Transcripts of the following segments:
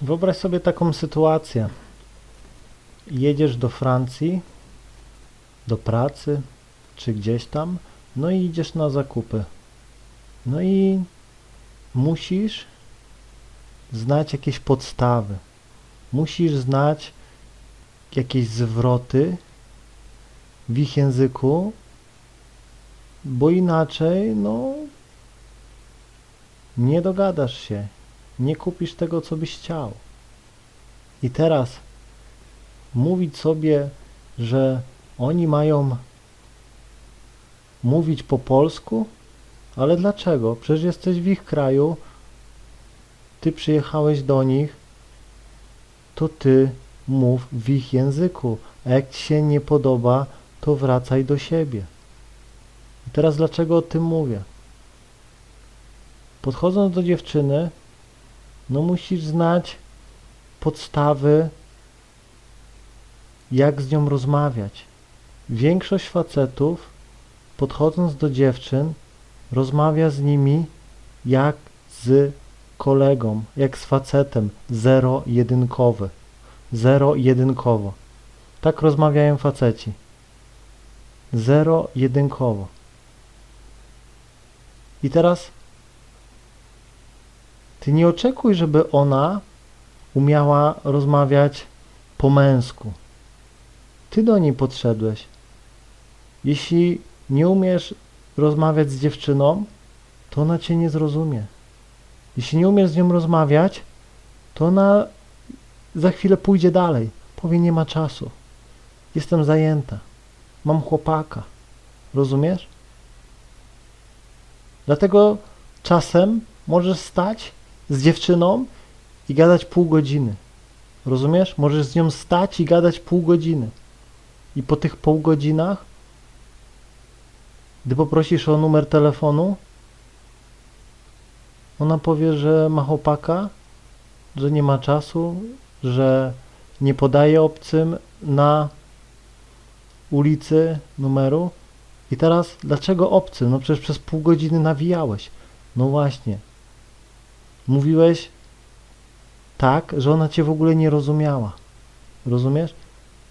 Wyobraź sobie taką sytuację. Jedziesz do Francji, do pracy, czy gdzieś tam, no i idziesz na zakupy. No i musisz znać jakieś podstawy. Musisz znać jakieś zwroty w ich języku, bo inaczej, no, nie dogadasz się, nie kupisz tego, co byś chciał. I teraz mówić sobie, że oni mają mówić po polsku? Ale dlaczego? Przecież jesteś w ich kraju, ty przyjechałeś do nich, to ty mów w ich języku, a jak ci się nie podoba, to wracaj do siebie. I teraz dlaczego o tym mówię? Podchodząc do dziewczyny, no musisz znać podstawy, jak z nią rozmawiać. Większość facetów, podchodząc do dziewczyn, rozmawia z nimi jak z kolegą, jak z facetem, zero-jedynkowy. Zero-jedynkowo. Tak rozmawiają faceci. Zero-jedynkowo. I teraz ty nie oczekuj, żeby ona umiała rozmawiać po męsku. Ty do niej podszedłeś. Jeśli nie umiesz rozmawiać z dziewczyną, to ona cię nie zrozumie. Jeśli nie umiesz z nią rozmawiać, to ona za chwilę pójdzie dalej. Powie, nie ma czasu. Jestem zajęta. Mam chłopaka. Rozumiesz? Dlatego czasem możesz stać z dziewczyną i gadać pół godziny. Rozumiesz? Możesz z nią stać i gadać pół godziny. I po tych pół godzinach, gdy poprosisz o numer telefonu, ona powie, że ma chłopaka, że nie ma czasu, że nie podaje obcym na ulicy numeru. I teraz, dlaczego obcym? No przecież przez pół godziny nawijałeś. No właśnie. Mówiłeś tak, że ona cię w ogóle nie rozumiała. Rozumiesz?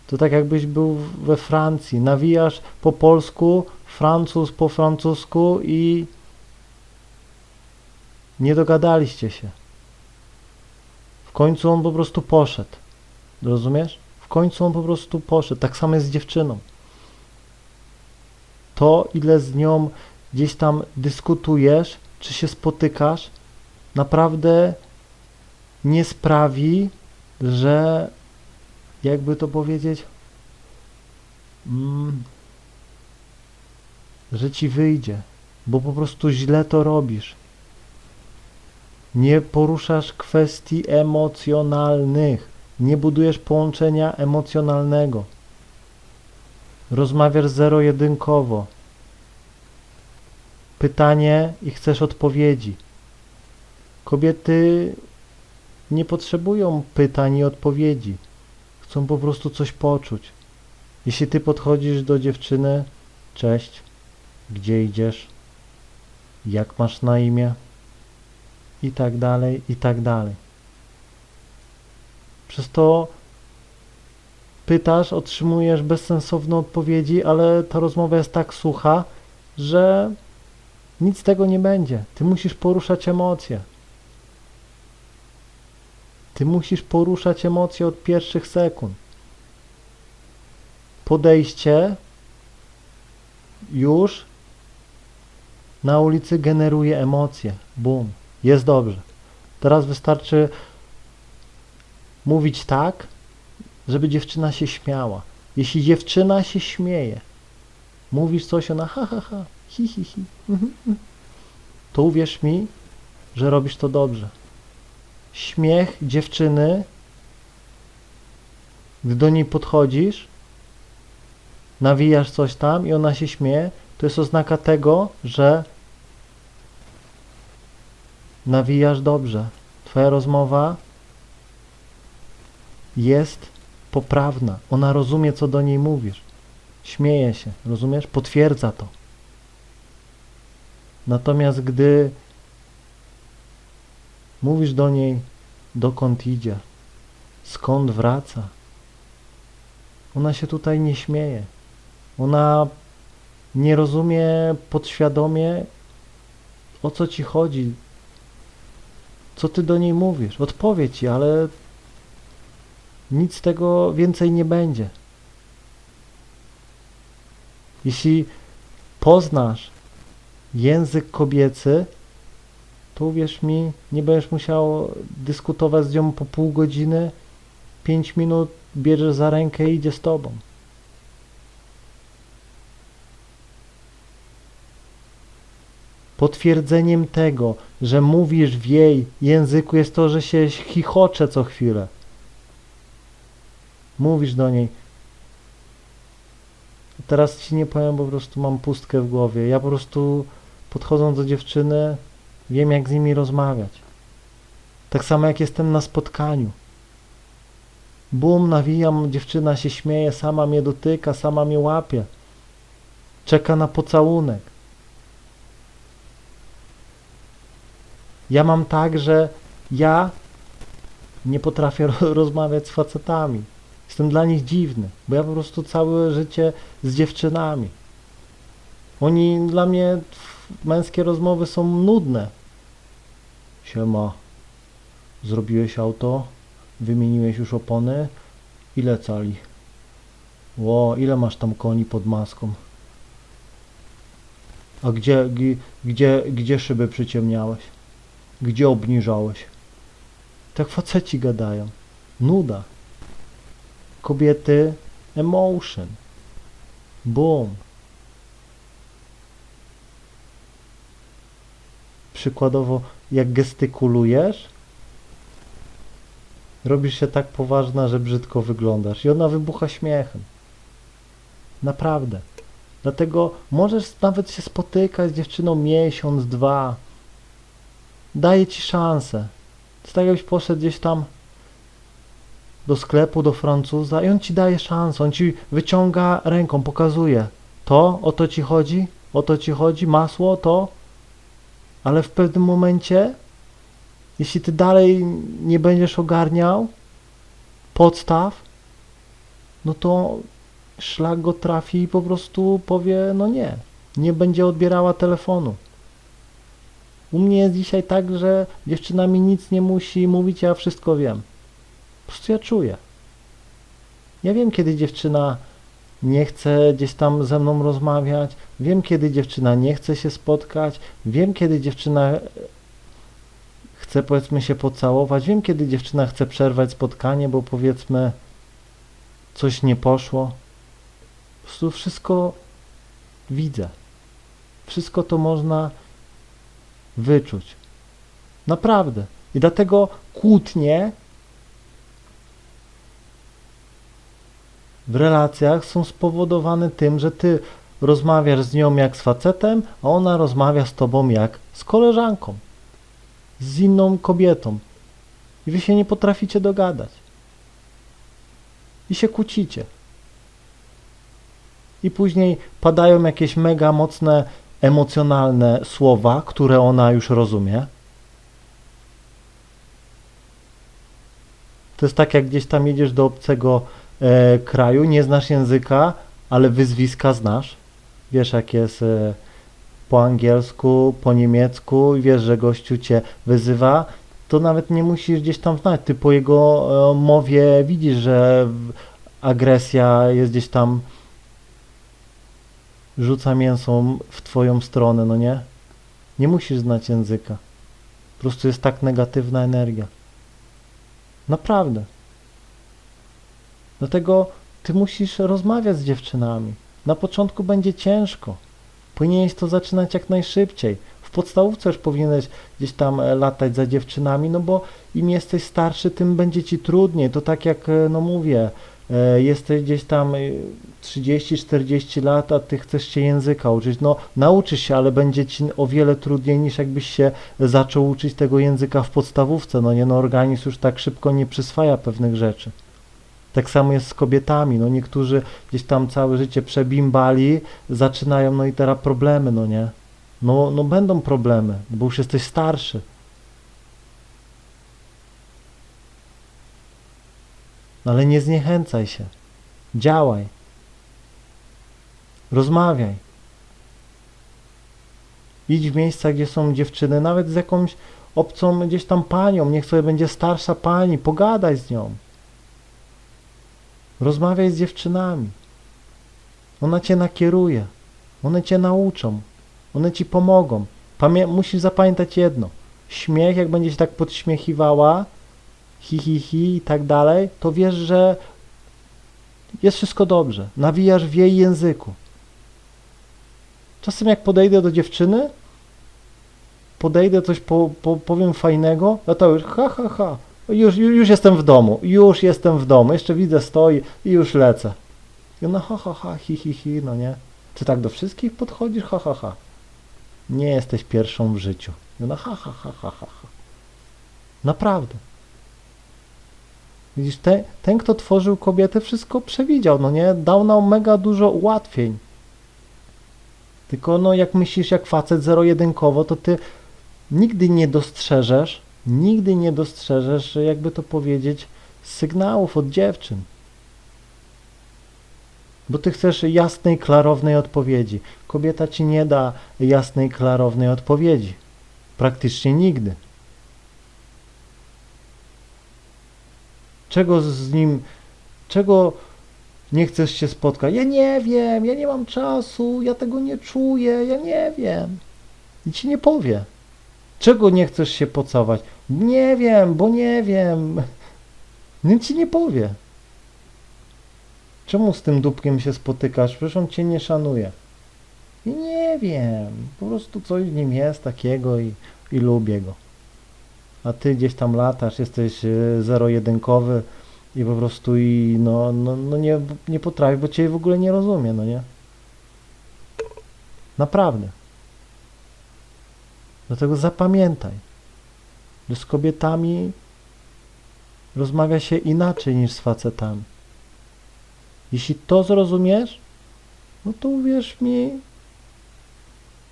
To tak jakbyś był we Francji. Nawijasz po polsku, Francuz po francusku i nie dogadaliście się. W końcu on po prostu poszedł. Rozumiesz? W końcu on po prostu poszedł. Tak samo jest z dziewczyną. To, ile z nią gdzieś tam dyskutujesz, czy się spotykasz, naprawdę nie sprawi, że jakby to powiedzieć, mm, że ci wyjdzie, bo po prostu źle to robisz. Nie poruszasz kwestii emocjonalnych, nie budujesz połączenia emocjonalnego. Rozmawiasz zero-jedynkowo. Pytanie i chcesz odpowiedzi. Kobiety nie potrzebują pytań i odpowiedzi. Chcą po prostu coś poczuć. Jeśli ty podchodzisz do dziewczyny, cześć, gdzie idziesz, jak masz na imię, i tak dalej, i tak dalej. Przez to pytasz, otrzymujesz bezsensowne odpowiedzi, ale ta rozmowa jest tak sucha, że nic z tego nie będzie. Ty musisz poruszać emocje. Ty musisz poruszać emocje od pierwszych sekund. Podejście już na ulicy generuje emocje. Bum. Jest dobrze. Teraz wystarczy mówić tak, żeby dziewczyna się śmiała. Jeśli dziewczyna się śmieje, mówisz coś, ona ha, ha, ha, hi, hi, hi, mhm, mhm, to uwierz mi, że robisz to dobrze. Śmiech dziewczyny, gdy do niej podchodzisz, nawijasz coś tam i ona się śmieje, to jest oznaka tego, że nawijasz dobrze. Twoja rozmowa jest poprawna. Ona rozumie, co do niej mówisz. Śmieje się, rozumiesz? Potwierdza to. Natomiast gdy mówisz do niej dokąd idzie, skąd wraca. Ona się tutaj nie śmieje. Ona nie rozumie podświadomie, o co ci chodzi, co ty do niej mówisz. Odpowie ci, ale nic z tego więcej nie będzie. Jeśli poznasz język kobiecy, to uwierz mi, nie będziesz musiał dyskutować z nią po pół godziny, pięć minut bierzesz za rękę i idzie z tobą. Potwierdzeniem tego, że mówisz w jej języku jest to, że się chichocze co chwilę. Mówisz do niej. Teraz ci nie powiem, bo po prostu mam pustkę w głowie. Ja po prostu podchodząc do dziewczyny, wiem jak z nimi rozmawiać. Tak samo jak jestem na spotkaniu. Bum, nawijam, dziewczyna się śmieje, sama mnie dotyka, sama mnie łapie. Czeka na pocałunek. Ja mam tak, że ja nie potrafię ro- rozmawiać z facetami. Jestem dla nich dziwny, bo ja po prostu całe życie z dziewczynami. Oni dla mnie męskie rozmowy są nudne. Siema, zrobiłeś auto? Wymieniłeś już opony? Ile cali? Ło, ile masz tam koni pod maską? A gdzie, gdzie, gdzie szyby przyciemniałeś? Gdzie obniżałeś? Tak faceci gadają. Nuda. Kobiety emotion. Boom. Przykładowo, jak gestykulujesz, robisz się tak poważna, że brzydko wyglądasz i ona wybucha śmiechem. Naprawdę. Dlatego możesz nawet się spotykać z dziewczyną miesiąc, dwa. Daję ci szansę. To tak jakbyś poszedł gdzieś tam do sklepu, do Francuza i on ci daje szansę, on ci wyciąga ręką, pokazuje. To, o to ci chodzi, o to ci chodzi, masło, to. Ale w pewnym momencie, jeśli ty dalej nie będziesz ogarniał podstaw, no to szlak go trafi i po prostu powie, no nie, nie będzie odbierała telefonu. U mnie jest dzisiaj tak, że dziewczyna mi nic nie musi mówić, ja wszystko wiem. Po prostu ja czuję. Ja wiem, kiedy dziewczyna nie chce gdzieś tam ze mną rozmawiać, wiem, kiedy dziewczyna nie chce się spotkać, wiem, kiedy dziewczyna e, chce, powiedzmy, się pocałować, wiem, kiedy dziewczyna chce przerwać spotkanie, bo powiedzmy, coś nie poszło. Po prostu wszystko widzę. Wszystko to można wyczuć. Naprawdę. I dlatego kłótnie w relacjach są spowodowane tym, że ty rozmawiasz z nią jak z facetem, a ona rozmawia z tobą jak z koleżanką, z inną kobietą. I wy się nie potraficie dogadać. I się kłócicie. I później padają jakieś mega mocne, emocjonalne słowa, które ona już rozumie. To jest tak, jak gdzieś tam jedziesz do obcego e, kraju, nie znasz języka, ale wyzwiska znasz. Wiesz, jak jest e, po angielsku, po niemiecku i wiesz, że gościu cię wyzywa, to nawet nie musisz gdzieś tam znać. Ty po jego e, mowie widzisz, że agresja jest gdzieś tam rzuca mięsą w twoją stronę, no nie? Nie musisz znać języka. Po prostu jest tak negatywna energia. Naprawdę. Dlatego ty musisz rozmawiać z dziewczynami. Na początku będzie ciężko. Powinieneś to zaczynać jak najszybciej. W podstawówce już powinieneś gdzieś tam e, latać za dziewczynami, no bo im jesteś starszy, tym będzie ci trudniej. To tak jak, e, no mówię, e, jesteś gdzieś tam e, 30-40 lat, a ty chcesz się języka uczyć. No nauczysz się, ale będzie ci o wiele trudniej niż jakbyś się zaczął uczyć tego języka w podstawówce. No nie, no organizm już tak szybko nie przyswaja pewnych rzeczy. Tak samo jest z kobietami, no niektórzy gdzieś tam całe życie przebimbali, zaczynają, no i teraz problemy, no nie? No, no będą problemy, bo już jesteś starszy. No ale nie zniechęcaj się. Działaj. Rozmawiaj. Idź w miejsca, gdzie są dziewczyny, nawet z jakąś obcą gdzieś tam panią, niech sobie będzie starsza pani, pogadaj z nią. Rozmawiaj z dziewczynami. Ona cię nakieruje. One cię nauczą. One ci pomogą. Pamię musisz zapamiętać jedno. Śmiech, jak będzie się tak podśmiechiwała, hi, hi, hi i tak dalej, to wiesz, że jest wszystko dobrze. Nawijasz w jej języku. Czasem jak podejdę do dziewczyny, podejdę, coś po, po, powiem fajnego, no to już ha, ha, ha. Już, już, jestem w domu, już jestem w domu, jeszcze widzę, stoi i już lecę. Ona ha, ha, ha, hi, hi, hi, no nie? Czy tak do wszystkich podchodzisz? Ha, ha, ha. Nie jesteś pierwszą w życiu. Ha, ha, ha, ha, ha, ha. Naprawdę. Widzisz, te, ten, kto tworzył kobietę, wszystko przewidział, no nie? Dał nam mega dużo ułatwień. Tylko no, jak myślisz jak facet zero-jedynkowo, to ty nigdy nie dostrzeżesz, nigdy nie dostrzeżesz, jakby to powiedzieć, sygnałów od dziewczyn. Bo ty chcesz jasnej, klarownej odpowiedzi. Kobieta ci nie da jasnej, klarownej odpowiedzi. Praktycznie nigdy. Czego z nim, czego nie chcesz się spotkać? Ja nie wiem, ja nie mam czasu, ja tego nie czuję, ja nie wiem. I ci nie powie. Czego nie chcesz się pocałować? Nie wiem, bo nie wiem. Nic ci nie powie. Czemu z tym dupkiem się spotykasz? Przecież on cię nie szanuje. I nie wiem. Po prostu coś w nim jest takiego i, i lubię go. A ty gdzieś tam latasz, jesteś e, zero-jedynkowy i po prostu i no, no, no nie, nie potrafisz, bo cię w ogóle nie rozumie, no nie? Naprawdę. Dlatego zapamiętaj, że z kobietami rozmawia się inaczej niż z facetami. Jeśli to zrozumiesz, no to uwierz mi,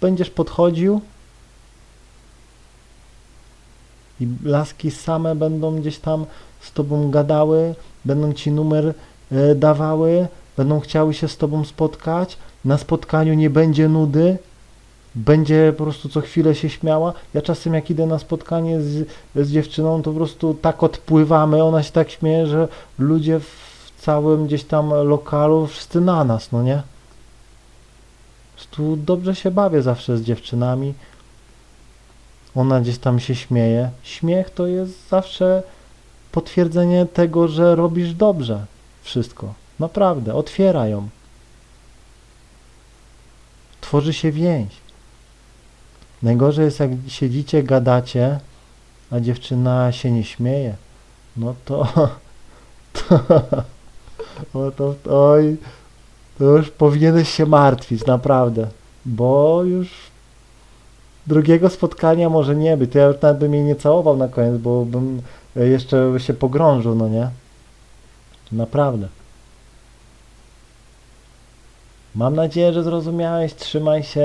będziesz podchodził i laski same będą gdzieś tam z tobą gadały, będą ci numer e, dawały, będą chciały się z tobą spotkać. Na spotkaniu nie będzie nudy, będzie po prostu co chwilę się śmiała. Ja czasem jak idę na spotkanie z, z dziewczyną, to po prostu tak odpływamy, ona się tak śmieje, że ludzie w całym gdzieś tam lokalu wszyscy na nas, no nie? Prostu dobrze się bawię zawsze z dziewczynami. Ona gdzieś tam się śmieje. Śmiech to jest zawsze potwierdzenie tego, że robisz dobrze wszystko. Naprawdę, otwiera ją. Tworzy się więź. Najgorzej jest, jak siedzicie, gadacie, a dziewczyna się nie śmieje. No to, to, o to, oj, to już powinieneś się martwić, naprawdę, bo już drugiego spotkania może nie być. To ja już nawet bym jej nie całował na koniec, bo bym jeszcze się pogrążył, no nie? Naprawdę. Mam nadzieję, że zrozumiałeś. Trzymaj się.